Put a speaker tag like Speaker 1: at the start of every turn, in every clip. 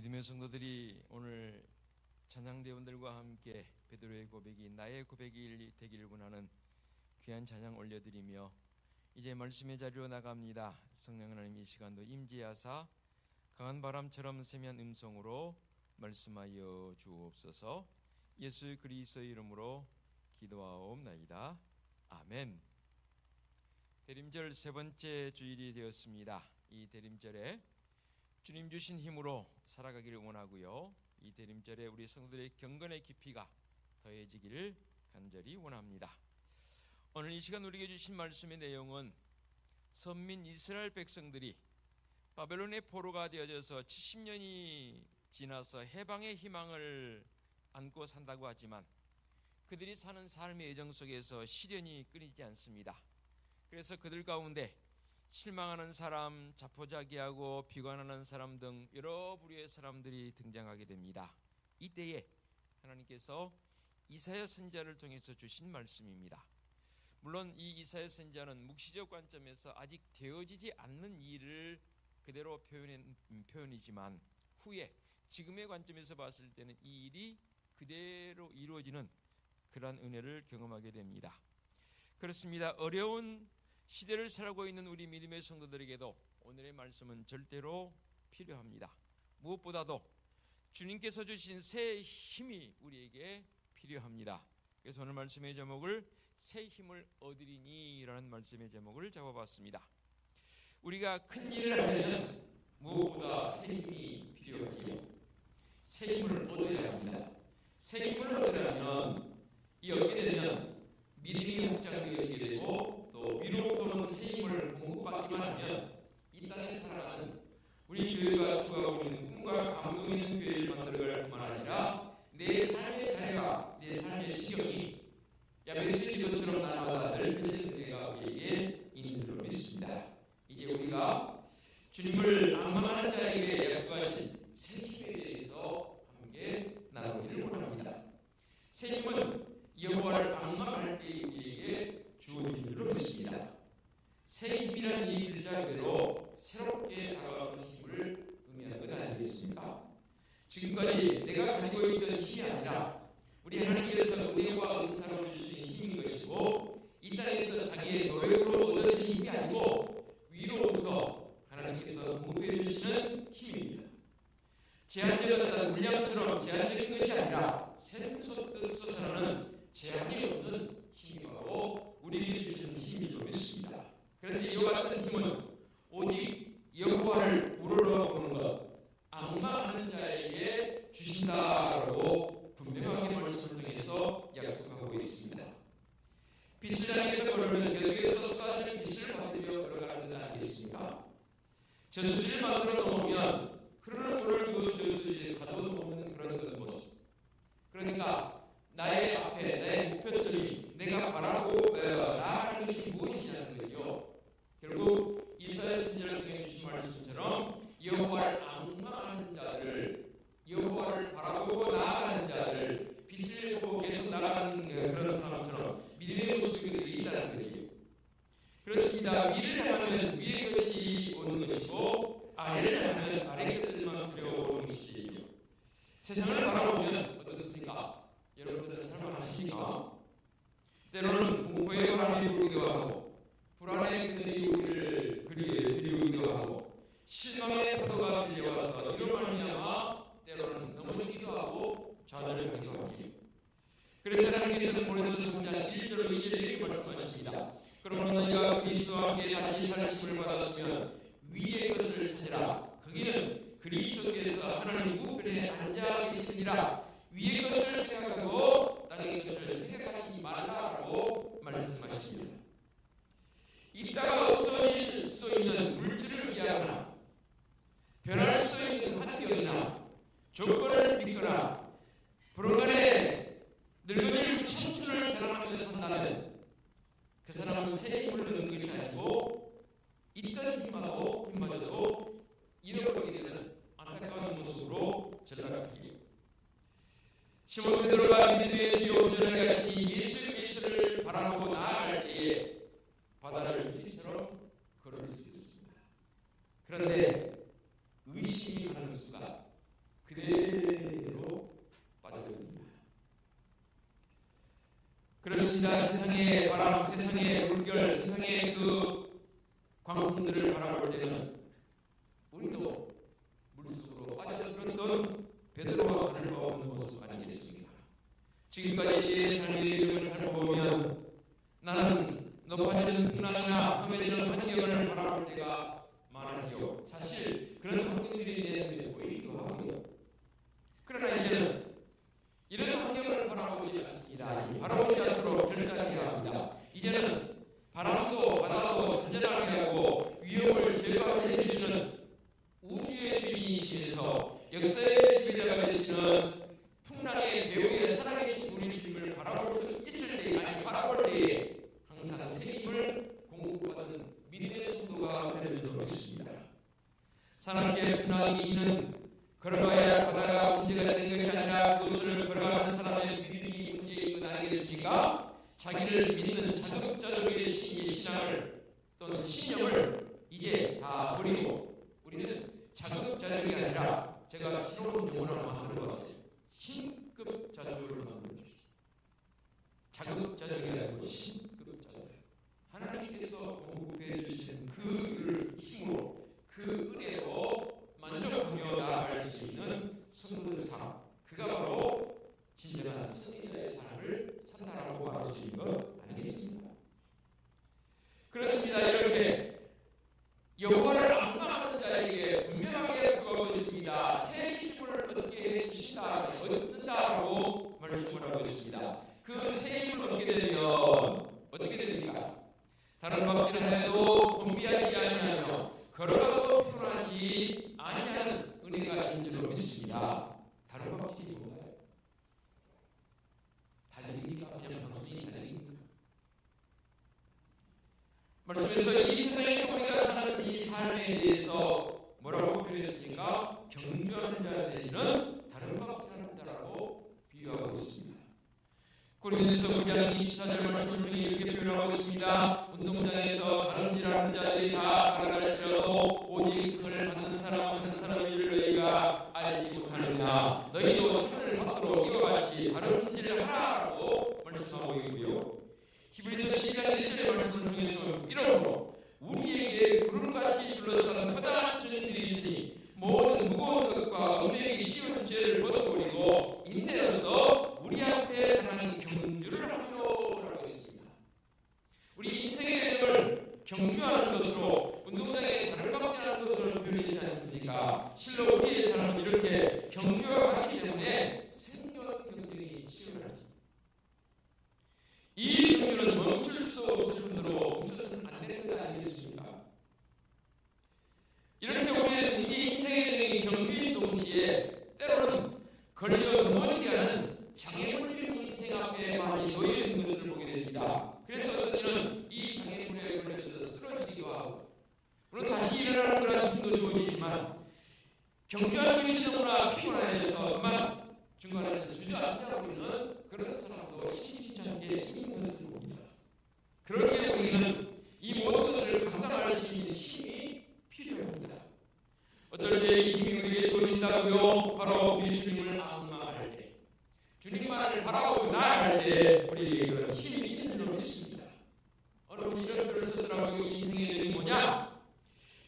Speaker 1: 믿음의 성도들이 오늘 찬양대원들과 함께 베드로의 고백이 나의 고백이 되기를 원하는 귀한 찬양 올려드리며 이제 말씀의 자리로 나갑니다. 성령 하나님 이 시간도 임재하사 강한 바람처럼 세면 음성으로 말씀하여 주옵소서. 예수 그리스도의 이름으로 기도하옵나이다. 아멘. 대림절 세 번째 주일이 되었습니다. 이 대림절에 주님 주신 힘으로 살아가기를 원하고요. 이 대림절에 우리 성도들의 경건의 깊이가 더해지기를 간절히 원합니다. 오늘 이 시간 우리에게 주신 말씀의 내용은 선민 이스라엘 백성들이 바벨론의 포로가 되어져서 70년이 지나서 해방의 희망을 안고 산다고 하지만 그들이 사는 삶의 여정 속에서 시련이 끊이지 않습니다. 그래서 그들 가운데 실망하는 사람, 자포자기하고 비관하는 사람 등 여러 부류의 사람들이 등장하게 됩니다. 이때에 하나님께서 이사야 선지자를 통해서 주신 말씀입니다. 물론 이 이사야 선지자는 묵시적 관점에서 아직 되어지지 않는 일을 그대로 표현한 표현이지만 후에 지금의 관점에서 봤을 때는 이 일이 그대로 이루어지는 그러한 은혜를 경험하게 됩니다. 그렇습니다. 어려운 시대를 살고 있는 우리 믿음의 성도들에게도 오늘의 말씀은 절대로 필요합니다. 무엇보다도 주님께서 주신 새 힘이 우리에게 필요합니다. 그래서 오늘 말씀의 제목을 새 힘을 얻으리니라는 말씀의 제목을 잡아봤습니다. 우리가 큰 일을 하려면 무엇보다 새 힘이 필요하지요. 새 힘을 얻어야 합니다. 새 힘을 얻으려면 이 얻게 되면 믿음이 확장되게 되고 힘을 공급받기만 하면 이 땅에 살아가는 우리 교회가 추구하고 있는 꿈과 감동 있는 교회를 만들어갈 뿐만 아니라 내 삶의 자리와 내 삶의 시경이 야베스 기도처럼 날마다 넓혀진 은혜가 우리에게 있는 줄로 믿습니다. 이제 우리가 주님을 악망하는 자에게 약속하신 새 힘에 대해서 함께 나누기를 원합니다. 새 힘은 여호와를 악망할 때 우리에게 주어진 줄로 믿습니다. 새 힘이라는 이 글자 그대로 새롭게 다가오는 힘을 의미하는 것 아니겠습니까? 지금까지 내가 가지고 있던 힘이 아니라 우리 하나님께서 은혜와 은사로 주시는 힘인 것이고 이 땅에서 자기의 노력으로 얻어진 힘이 아니고 위로부터 하나님께서 공급해 주시는 힘입니다. 제한적인 물량처럼 제한적인 것이 아니라 샘솟듯 솟아나는 제한이 없는 힘이 바로 우리에게 주시는 힘이라고 믿습니다. 그런데 이와 같은 힘은 오직 여호와를 우러러 보는 것, 악마하는 자에게 주신다라고 분명하게 말씀을 통해서 약속하고 있습니다. 빛을 향해서 걸으면 계속해서 쏟아지는 빛을 받으며 걸어가는 것 아니겠습니까? 저수지를 만들어 놓으면 흐르는 물을 그 저수지에 가둬 놓는 그런 그 모습. 그러니까 나의 앞에 나의 목표점이 내가 바라고 어, 나아가는 것이 무엇이냐는 거죠. 결국 이사야 선지자를 통해 주신 말씀처럼 여호와를 악마하는 자를 여호와를 바라보고 나아가는 자를 빛을 보고 계속 나아가는 그런 사람처럼 믿음의 모습이 있다는 거죠. 그렇습니다. 위를 향하면 위의 것이 오는 것이고 아래를 향하면 아래 것들만 두려워오는 것이죠. 세상을 바라보면 어떻습니까? 여러분들 살만하십니까? 때로는 공포의 바람이 불기도 하고 불안의 그늘이 우리를 그리기도 하고 실망의 파도가 밀려와서 이로 말미암아 때로는 넘어지기도 하고 좌절하기도 하지. 그래서 하나님께서는 보내셔서 3장 1절 2절 이렇게 말씀하십니다. 그러므로 너희가 그리스도와 함께 다시 살심을 받았으면 위의 것을 찾으라. 거기는 그리스도께서 하나님 우편에 앉아 계시니라. 위의 것을 생각하고 땅의 것을 생각하지 말라라고 말씀하십니다. 이 땅가 없어질 수 있는 물질을 위하거나 변할 수 있는 환경이나 조건을 믿거나 불안간에 늙어질 청춘을 자랑하면서 산다면 그 사람은 새 힘을 얻는 것이 아니고 있던 힘하고 힘마저도 잃어버리게 되는 안타까운 모습으로 전락하기요. 시몬 베드로가 믿음의 주 온전하게 하신 예수 그리스도를 바라보고 나아갈 때에 바다를 물질처럼 걸을 수 있었습니다. 그런데 의심이 가는 수가 그대로 빠져듭니다. 그렇습니다. 세상의 바람, 세상의 물결, 세상의 그 광풍들을 바라볼 때는 우리도 물속으로 빠져들었던 베드로와 다를 바 없는 모습 아니겠습니까? 지금까지 의 삶의 이름을 살펴보면 나는 높아지는 풍랑이나 험해지는 환경을 바라볼 때가 많았죠. 사실 그런 환경들이 내 눈에 보이기도 하고요. 그러나 이제는 이런 환경을 바라보지 않습니다. 바라보지 않도록 결단해야 합니다. 이제는 바람도 바다도 잔잔하게 하고 위험을 제거하게 해주시는 우주의 주인이시면서 역사의 지배자가 되시는 풍랑의 배후에 살아계신 우리 주님을 바라볼 수 있을 때에 아니 바라볼 때에 항상 새 힘을 공급받는 믿음의 성도가 되는 줄 믿습니다. 사람께 풍랑이 있는 걸어가야 바다가 문제가 되는 것이 아니라 그것을 걸어가는 사람의 믿음이 문제인 것 아니겠습니까? 자기를 믿는 자급자족의 신앙을 또는 신념을 이제 다 버리고 우리는 자급자족이 아니라 제가 새로운 용어를 만들어 봤어요. 신급자족을 만들어 주십시오. 자급자족이 아니고 신급자족. 하나님께서 공급해 주신 그 힘으로 그 은혜로 만족하며 나아갈 수 있는 성도의 삶. 그가 바로 진정한 승리의 삶을 산다라고 말할 수 있는 것 아니겠습니까? 그렇습니다. 이렇게 여호와를 악망하는 자에게 분명하게 수고하고 있습니다. 새 힘을 얻게 해주시다, 얻는다라고 말씀을 하고 있습니다. 그 새 힘을 얻게 되면 어떻게 됩니까? 다른 박질을 해도 공비하지 아니하며 걸어가도 편하지 아니하는 은혜가 있는 줄로 믿습니다. 다른 박질이 뭔가요? 달리기가 그냥 단순히 달리기입니까? 말씀에서 이 세상에 우리가 사는 이 삶에 대해서 뭐라고 표현했습니까? 경주하는 자에 대해는 다른 박질하는 자라고 비유하고 있습니다. 고린도서 9장 24절 말씀 중에 이렇게 표현하고 있습니다. 운동장에서 다른질하는 자들이 다 가라갈지라도 오직 승을 받는 사람은 한 사람일 너희가 알지 못하느냐 너희도 상을 받도록 이와 같이 하라고 말씀하고 있고요. 히브리서 12장 1절의 말씀 중에서 이러므로 우리에게 구름같이 둘러싼 커다란 증인들이 있으니 모든 무거운 것과 은혜의 쉬운 죄를 벗어버리고 인내로서 우리 앞에 하나님 경주를 하며라고 했습니다. 우리 인생의 여정을 경주하는 것으로 운동장에 달박지하는 것으로 표현되지 않습니까? 실로 우리의 삶은 이렇게 경주하기 때문에 생존 경쟁이 치열하지. 멈출 수 없을 뿐더러 멈춰서는 안 되는 것 아니겠습니까? 이렇게 우리는 이 인생의 경주인 동시에 때로는 걸려 넘어지지 않은 장애물들이 인생 앞에 많이 놓여 있는 것을 보게 됩니다. 그래서 어떤 이는 이 장애물에 걸려서 쓰러지기도 하고 물론 다시 일어나는 그런 힘도 주어지지만 경주하는 너무나 피곤하여서 그만 중간에서 주저앉아 버리는 그런 사람도 심심찮게 있는 것을 봅니다. 그러기에 우리는 이 모든 것을 감당할 수 있는 힘이 필요합니다. 어떨 때 이 힘이 우리에게 주어진다고요? 바로 우리 주님을 악마할 때 주님만을 바라보고 나아갈 때 우리에게 그런 힘이 있는 줄로 믿습니다. 어느 분이 이런 표현을 쓰더라고요. 인생의 여정이 뭐냐?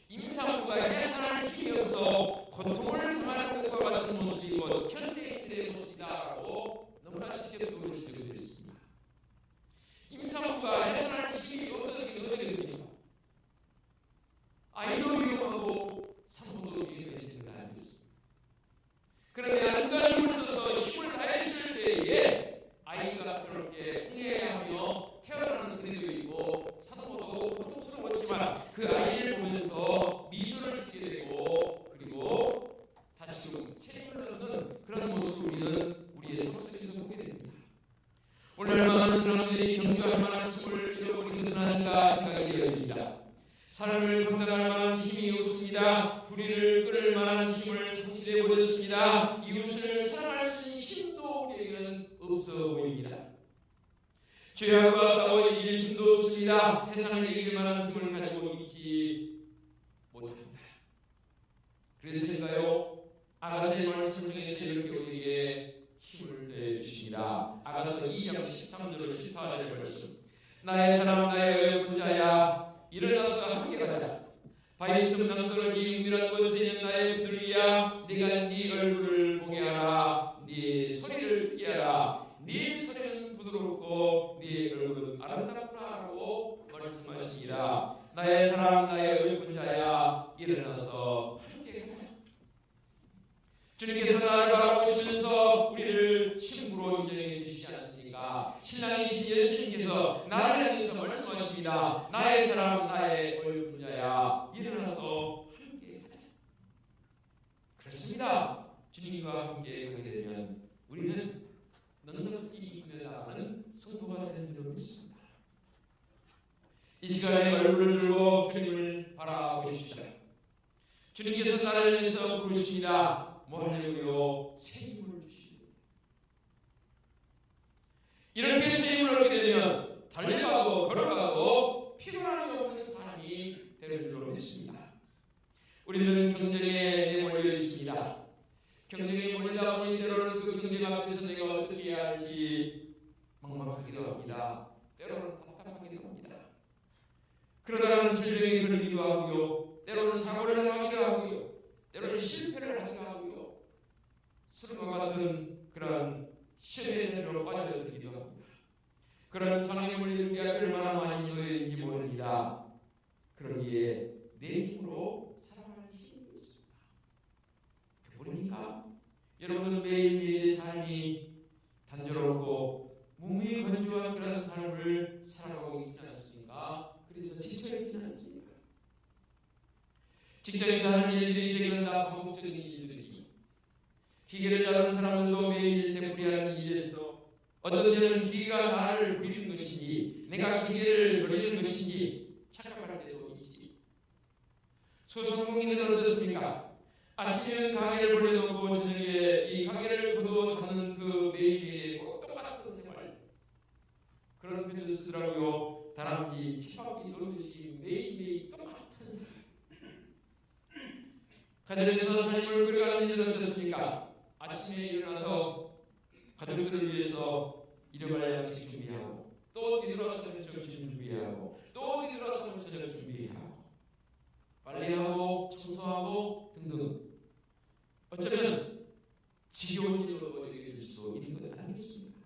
Speaker 1: 임산부가 해산할 힘이 없어 고통을 당하는 것과 같은 모습이 곧 현대인들의 모습이다라고 너무나 직접 표현을 쓰고 있습니다. 임산부가 해산할 힘이 없어지면 어떻게 됩니까? 아이도 위험하고 산모도 위험해지는 거 아니겠습니까? 그런데 안간히 힘써서 힘을 다했을 때에 아이가 스럽게 응애하며 태어나는 은혜도 있고 산모도 고통스러웠지만 그 아이를 보면서 미소를 짓게 되고 그리고 다시금 생을 얻는 그런 모습을 우리는 우리의 속세에서 보게 됩니다. 오늘 많은 사람들이 경주할 만한 힘을 잃어버리는 듯 하는가 생각이 되어집니다. 삶을 감당할 만한 힘이 없습니다. 불의를 끌을 만한 힘을 상실해 버렸습니다. 이웃을 사랑할 수 있는 힘도 우리에게는 없어 보입니다. 죄악과 싸워 이길 힘도 없습니다. 세상을 이길 만한 힘을 가지고 있지 못합니다. 그래서인가요? 아가서의 말씀 통해서 이렇게 우리에게 힘을 더해 주십니다. 아가서 2장 13절 14절 말씀. 나의 사람 나의 의분자야 일어나서 함께 가자. 바위 틈 남 떨어지 은밀한 곳에 있는 나의 부들이야 네가 네 얼굴을 보게 하라 네 소리를 듣게 하라 네 소리는 부드럽고 네 얼굴은 아름답구나라고 말씀하시니라 나의 사랑 나의 의분자야 일어나서 함께 가자 주님께서 나를 바라보시면서 우리를 친구로 인정해 주시지 않습니까? 신랑이신 예수님께서 나를 향해서 말씀하십니다. 나의 사랑, 나의 의분자야, 일어나서 함께 가자. 그렇습니다. 주님과 함께 가게 되면 우리는 넉넉히 이겨나가는 성도가 되는 줄 믿습니다. 이 시간에 얼굴을 들고 주님을 바라보십시오. 주님께서 나를 위해서 부르십니다. 뭐 하려고요? 새 힘을 주시고 이렇게 새 힘을 얻게 되면 달려가고 걸어가고 피곤함이 없는 사람이 되는 줄 믿습니다. 우리는 경쟁에 내몰려 있습니다. 경쟁에 몰리다 보니 때로는 그 경쟁 앞에서 내가 어떻게 해야 할지 막막하기도 합니다. 때로는 답답하기도 합니다. 그러다가는 질병에 걸리기도 하고요. 때로는 사고를 당하기도 하고요. 때로는 실패를 하기도 하고요. 스름과 같은 그런 시험의 자리로 빠져들기도 합니다. 그런 우리 앞에 얼마나 많이 있는지 모릅니다. 그러기에 내 힘으로 살아가는 힘이 있습니다. 모르니까 여러분은 매일매일의 삶이 단조롭고 몸이 건조한 그런 삶을 살아가고 있지 않습니까? 그래서 지쳐있지 않습니까? 직장에서 하는 일들이 대개는 다 반복적인. 기계를 다루는 사람들도 매일 되풀이하는 일에서 어떤 때는 기계가 나를 부리는 것인지 내가 기계를 부리는 것인지 착각할 때도 있지. 소상공인은 어떻습니까? 아침에 가게를 벌려놓고 저녁에 이 가게를 부도 가는 그 매일매일 꼭 똑같은 생활 그런 표현을 쓰라고요. 다람쥐 치밥이 돌듯이 매일매일 똑같은 가정에서 삶을 끌어가는 일은 어떻습니까? 아침에 일어나서 가족들을 위해서 일어날 양식 준비하고 또 뒤돌아서면 점심 준비하고 또 뒤돌아서면 저녁 준비하고 빨래하고 청소하고 등등 어쩌면 지겨운 일로 여길 수 있는 것 아니겠습니까?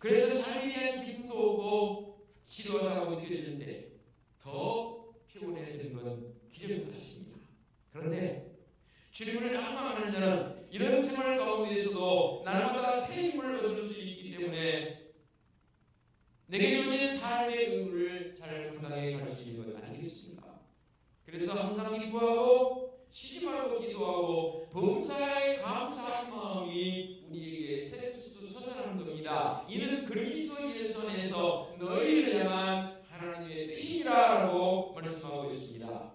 Speaker 1: 그래서 삶에 대한 기쁨도 오고 지루하다고 느껴지는데 더 피곤해지는 건 기정사실입니다. 그런데 주님을 악망하는 자는 이런 생활 가운데서도 날마다 새 힘을 얻을 수 있기 때문에 내게 주어진 삶의 의무를 잘 감당해 갈 수 있는 것 아니겠습니까? 그래서 항상 기도하고 쉬지 말고 기도하고 범사에 감사한 마음이 우리에게 세례투수 솟아나는 겁니다. 이는 그리스도 예선에서 너희를 향한 하나님의 뜻이라고 말씀하고 있습니다.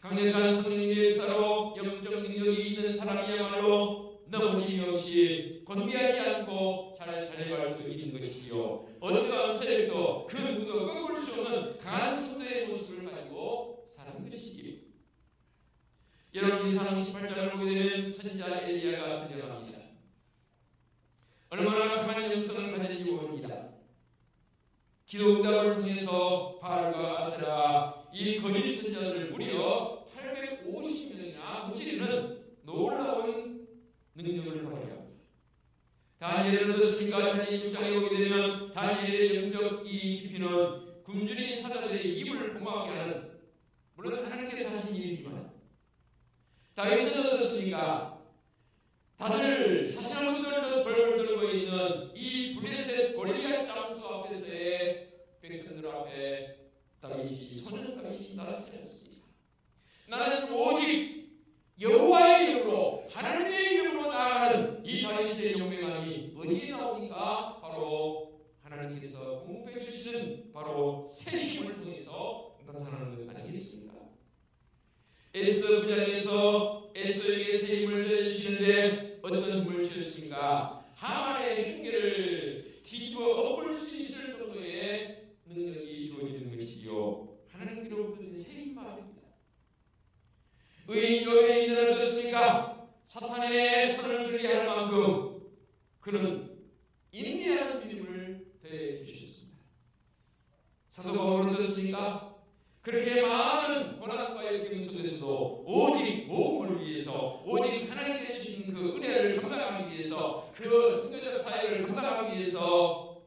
Speaker 1: 강력한 성령의 역사로 영적 능력이 사람이야말로 넘어짐이 없이 건비하지 않고 잘 달려갈 수 있는 것이요. 어떠한 세력도 그 누구도 꺾을 수 없는 강한 성도의 모습을 가지고 사는 것이지요 여러분 이상 18장을 보게 되면 선지자 엘리야가 등장합니다. 얼마나 강한 영성을 가진지 모릅니다. 기도 응답을 통해서 바알과 아세라 이 거짓 선자들을 무려 850명이나 무찌르는 놀라운 능력을 발휘합니다. 다니엘을 얻었으니까 다니엘 6장에 오게 되면 다니엘의 영적 이 깊이는 굶주린 사자들의 입을 봉하게 하는 물론 하나님께서 하신 일이지만 다윗은 얻었으니까 다들 사실분들도 벌벌 들고 있는 이 블레셋 골리앗 장수 앞에서의 백성들 앞에 다윗이 손을 다윗이 나서렸습니다. 나는 오직 여호와의 이름으로 하나님의 이름으로 나아가는 이 다윗의 용맹함이 어디에 나오니까 바로 하나님께서 공급해 주시는 바로 새 힘을 통해서 나타나는 것 아니겠습니까? 에스 부장에서 에스에게 새 힘을 내주시는데 어떤 힘을 주셨습니까? 하만의 흉계를 뒤집어 엎을 수 있을 정도의 능력이 주어지는 것이요 하나님께로부터 새힘 말입니다. 회인은 어떻습니까? 사탄의 손을 들게 할 만큼 그는 인내하는 믿음을 더해 주셨습니다. 사도 바울은 어떻습니까? 그렇게 많은 고난과 역경 속에서도 오직 모험을 위해서 오직 하나님 주신 그 은혜를 감당하기 위해서 그 성교적 사역을 감당하기 위해서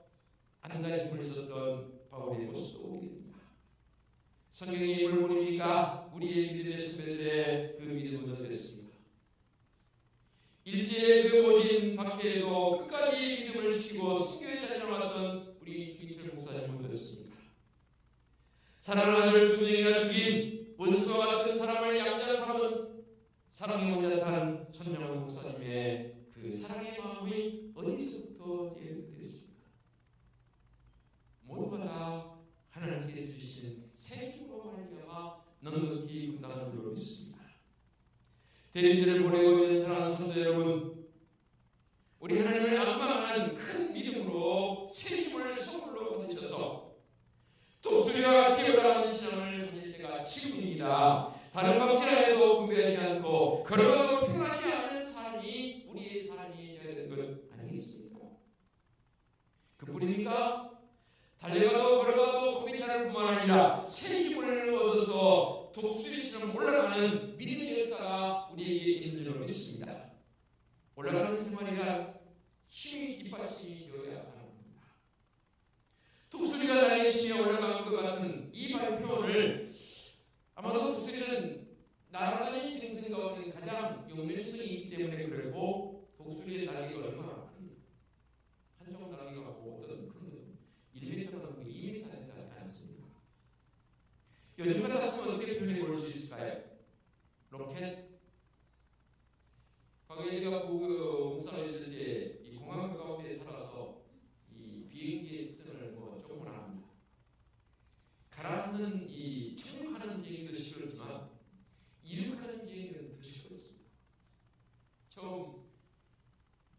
Speaker 1: 안간히 힘을 썼던 바울의 모습도 보게 됩니다. 성경의 힘을 보니까 우리의 믿음의 선배들의 그 믿음은 어땠습니까? 일제의 그 모진 박해에도 끝까지 믿음을 지키고 성교에 찾아왔던 우리 주인철 목사님은 어떻습니까? 사랑하는 아들 두 명이나 죽인 원수와 같은 사람을 양자 삼은 사랑의 온전한 손명호 목사님의 그 사랑의 마음이 어디서부터 예배되었습니까? 모두가 다 하나님께서 주신 새 힘으로 말미암아 넉넉히 분당한 줄로 믿습니다. 대림들을 보내고 있는 사랑하는 성도 여러분, 우리 하나님을 악망하는 큰 믿음으로 새 힘을 선물로 받으셔서 독수리와 같이 올라가는 신앙을 가질 때가 지금입니다. 다른 방지라도 분배하지 않고 걸어가도 평하지 않은 삶이 우리의 삶이 되어야 되는 것 아니겠습니까? 그뿐입니까? 달려가도 걸어가도 호비차를 뿐만 아니라 새 힘을 얻어서 독수리처럼 올라가는 믿음의 역사가 우리에게 있는 줄 믿습니다. 올라가는 생활이란 힘이 뒷받침이 되어야 하는 겁니다. 독수리가 나의 치에 올라가는 것 같은 이 발표를 아마도 독수리는 날아다니는 증상 가운데 가장 용맹성이 있기 때문에 그렇고 독수리의 날개가 얼마나 큰 한쪽 날개가 뭐 어떤 큰 1m가 넘고 2m 되지 않습니까? 요즘 같았으면 어떻게 표현해 볼 수 있을까요? 로켓? 과거에 제가 그 목사로 있을 때 이 공항 가운데 살아서 이 비행기의 특성을 뭐 조금은 압니다. 가라앉는 이 착륙하는 비행기도 싫었지만 이륙하는 비행기는 더 싫었습니다. 처음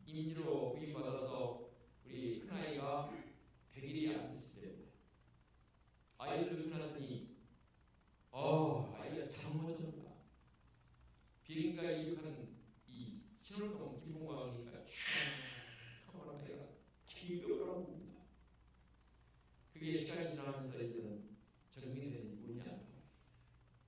Speaker 1: 임지로 부임받아서 우리 큰아이가 100일이 안 됐을 때입니다. 아이를 누나더니 잔다. 비행기가 이륙하는 이 신월동 기봉강이니까 슉 아이가 기도라고 그게 시간이 지나면서 이제는 정민이 되는 운이 않고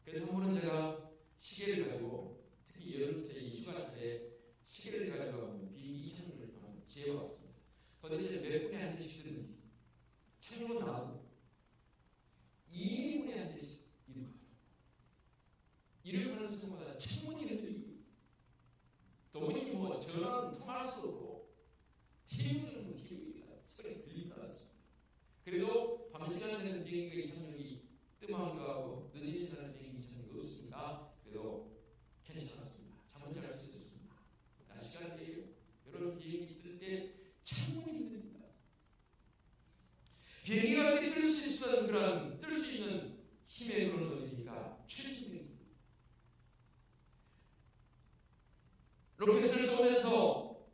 Speaker 1: 그래서 한 번은 제가 시계를 가지고 특히 여름철에 이 휴가철에 시계를 가지고 비행기 2천을 한번 지어봤습니다. 도대체 몇 분에 한 대씩 뜨는지 창문 놔두고 2분에 한 대씩 이륙하고 이륙하는 순간마다 창문이 흔들리고 도무지 뭐 전화는 통할 수 없고 TV는 뭐 TV가 소리 들리지 않습니다. 그래도 밤 시간 되는 비행기가 이착륙이 뜸하기도 하고 늦은 시간에 비행기 이착륙이 없습니다. 그래도 괜찮았습니다. 잠은 잘 수 있었습니다. 낮 시간대에요. 여러분 비행기 뜰 때 창문이 흔들립니다. 비행기가 이렇게 뜰 수 있는 그런 뜰 수 있는 힘의 그런 어디입니까? 추진력입니다. 로켓을 쏘면서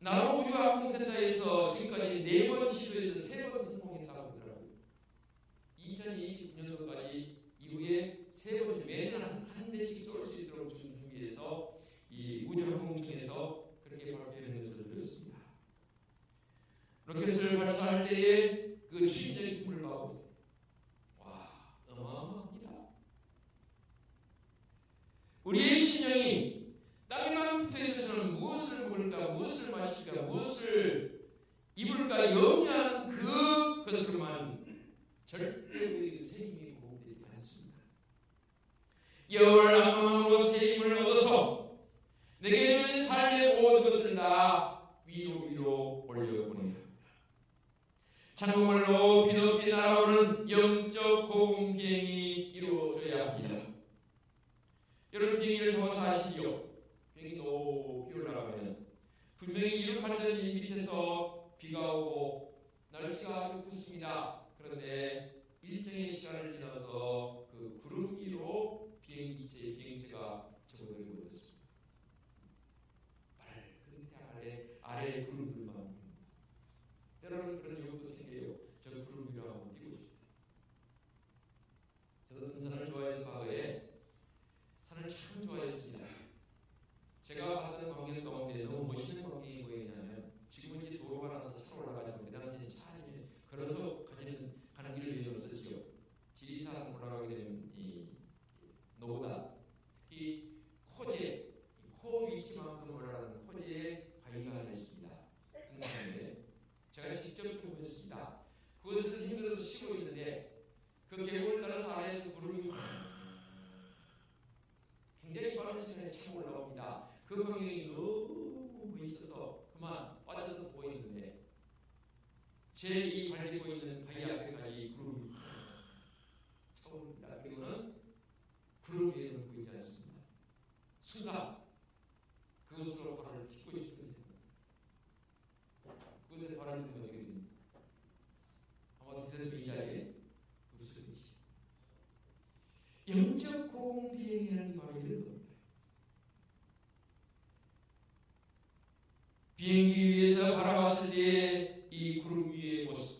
Speaker 1: 나로 우주항공센터에서 지금까지 네 번 시도해서 세 번 성공했다고 하더라고요. 2029년도까지 이후에 세 번 매년 한, 한 대씩 쏠 수 있도록 지금 준비해서 이 우주항공청에서 그렇게 발표하는 것을 들었습니다. 로켓을 발사할 때에 그 추진력의 힘을 봐보세요. 와, 어마어마합니다. 우리의 신령이 땅에만 붙어 있어서는 무엇을 먹을까, 무엇을 마실까, 무엇을 입을까 염려하는 그 것으로만 절대 우리 생명이 공급되지 않습니다. 여월 새 힘을 얻어서 내게 주는 삶의 모든 것들 다 위로 위로 올려보내라. 창문으로 비높이 날아오는 영적 고공 비행이 이루어져야 합니다. 여러분 비행기를 타고서 아시죠? 비행기 높이 올라가면 분명히 이륙하는 이 밑에서 비가 오고 날씨가 아주 붓습니다. 그런데 일정의 시간을 지나서 그 구름 위로 비행기체 비행체가 접어들고 있습니다. 밝은 태 아래 아래 구름들만 보입니다. 때로는 그런 욕도 생겨요. 저 구름 위로 한번 뛰고 싶다. 저도 등산을 좋아해서 과거에 산을 참 좋아했습니다. 제가 위치만큼 올라가는 호재의 바위가 하나 있습니다. 등산에 제가 직접 해보였습니다. 그것에서 힘들어서 쉬고 있는데 그 계곡을 따라서 아래에서 구름이 확 굉장히 빠른 시간에 차고 올라옵니다. 그 광경이 너무 멋있어서 그만 빠져서 보이는데 제 이 발리고 있는 바위 앞에까지 구름이 확 차오릅니다. 그리고는 구름 위에는 보이지 않습니다. 순간 그것으로 발을 딛고 싶은 생각. 그것에 발을 딛으면 어떻게 됩니까? 아마 디자인 이 자리에 없어지지. 영적 공비행이라는 게 바로 이런 겁니다. 비행기 위에서 바라봤을 때의 이 구름 위의 모습.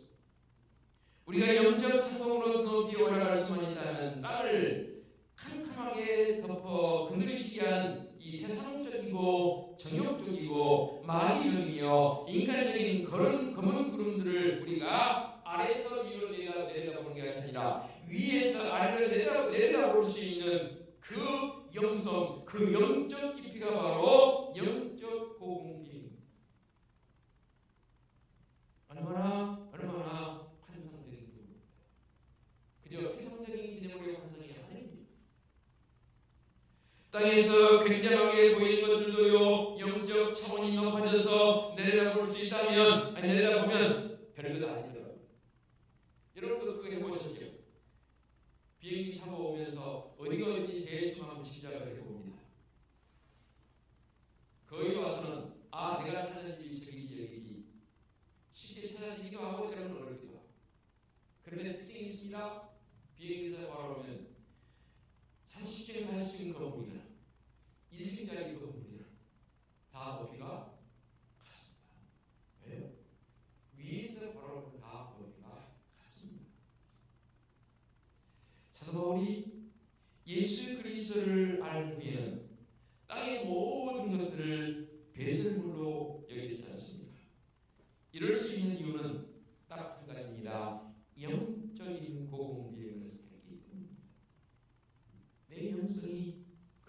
Speaker 1: 우리가 영적 성공으로 높이 올라갈 수만 있다면 땅을 캄캄하게 덮어 그늘지게 한이 세상적이고 정욕적이고 인간적인 그런 검은 구름들을 우리가 아래에서 위로 내려 내려다보는 게 아니라 위에서 아래로 내려 내려볼 수 있는 그 영성, 그 영적 깊이가 바로 영적 공비. 얼마나 얼마나 환상적인 겁니다. 그저 피상적인 개념으로의 환상이 아닙니다. 땅에서 굉장하게 보이는 것들도요 영적 차원이 높아져서 내려다볼 수 있다면 아니 내려다보면 별것 아니더라고요. 여러분도 그거 해보셨죠? 비행기 타고 오면서 어디가 어디 대충 한번 시작을 해봅니다. 거기 와서는 아 내가 사는 집이 저기지 여기지 쉽게 찾아지기도 하고 때로는 어렵기도 하고 그런데 특징이 있습니다. 비행기에서 바라보면 30층 40층 건물이나 1층짜리 건물이나 다 높이가 같습니다. 왜요? 위에서 바라보면 다 높이가 같습니다. 사도 바울이 예수 그리스도를 알 후에는 땅의 모든 것들을 배설물로 여기지 않습니다. 이럴 수 있는 이유는 딱 두 가지입니다. 영적인 고공비행을 했기 때문입니다. 내 영성이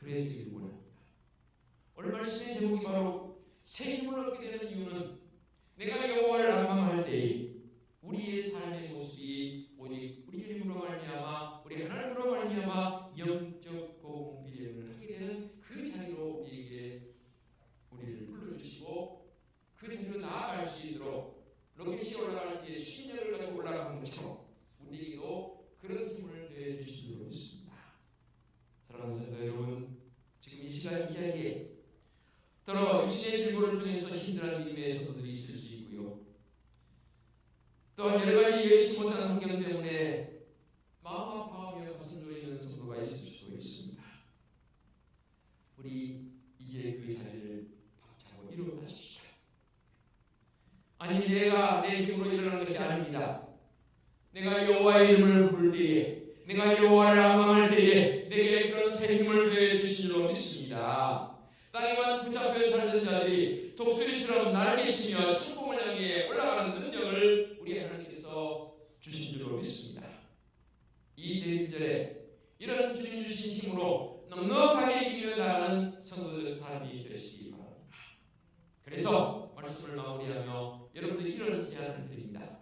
Speaker 1: 그래지기를 원합니다. 오늘 말씀의 제목이 바로 새 힘을 얻게 되는 이유는 내가 여호와를 악망할 때 우리의 삶의 모습이 오직 우리 주님으로 말미암아 우리 하나님으로 말미암아 영적 고공비행을 하게 되는 그 자리로 우리에게 우리를 불러주시고 그 자리로 나아갈 수 있도록 로켓이 올라갈 때 신뢰를 가지고 올라가는 것처럼 우리에게도 그런 힘을 더해 주시기로 믿습니다. 사랑하는 성도 여러분, 지금 이 시간 이 자리에 또는 육신의 질고를 통해서 힘들어하는 믿음의 성도들이 있을 수 있고요. 또한 여러 가지 여의치 못한 환경 때문에 마음 아파하며 가슴 조이는 성도가 있을 수 있습니다. 우리 이제 그 자리를 박차고 일어나십시오. 아니 내가 내 힘으로 일어나는 것이 아닙니다. 내가 여호와의 이름을 부를 때에 내가 여호와를 악망할 때에 내게 그런 새 힘을 더해 주신 줄로 믿습니다. 땅에만 붙잡혀 살던 자들이 독수리처럼 날개치며 천공을 향해 올라가는 능력을 우리 하나님께서 주신 줄로 믿습니다. 이 대림절에 이런 주님 주신 힘으로 넉넉하게 이겨 나가는 성도들의 삶이 되시기 바랍니다. 그래서 말씀을 마무리하며 여러분들 이런 제안을 드립니다.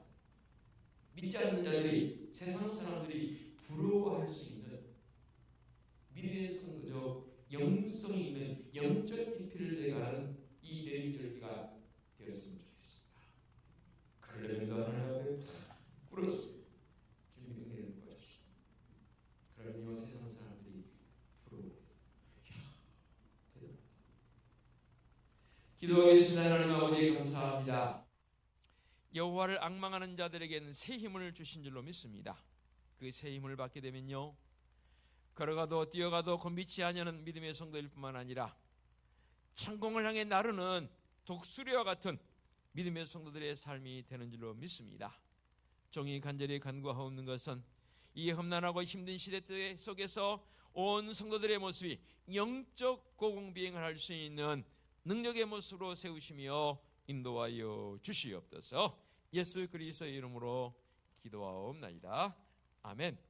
Speaker 1: 믿지 않는 자들이 세상 사람들이 부러워할 수 있는 믿음의 성도적 영성이 있는 영적 깊이를 내가는 이 내림절기가 되었으면 좋겠습니다. 그러려면 하나님 앞에 꿇었습니다. 주님 은혜를 구하십시오. 그러면 이 세상 사람들이 부러워. 기도하겠습니다. 하나님 아버지 감사합니다. 여호와를 악망하는 자들에게는 새 힘을 주신 줄로 믿습니다. 그 새 힘을 받게 되면요. 걸어가도 뛰어가도 곤비치 아니하는 믿음의 성도일 뿐만 아니라 창공을 향해 나르는 독수리와 같은 믿음의 성도들의 삶이 되는 줄로 믿습니다. 종이 간절히 간구하옵는 것은 이 험난하고 힘든 시대 속에서 온 성도들의 모습이 영적 고공비행을 할 수 있는 능력의 모습으로 세우시며 인도하여 주시옵소서. 예수 그리스도의 이름으로 기도하옵나이다. 아멘.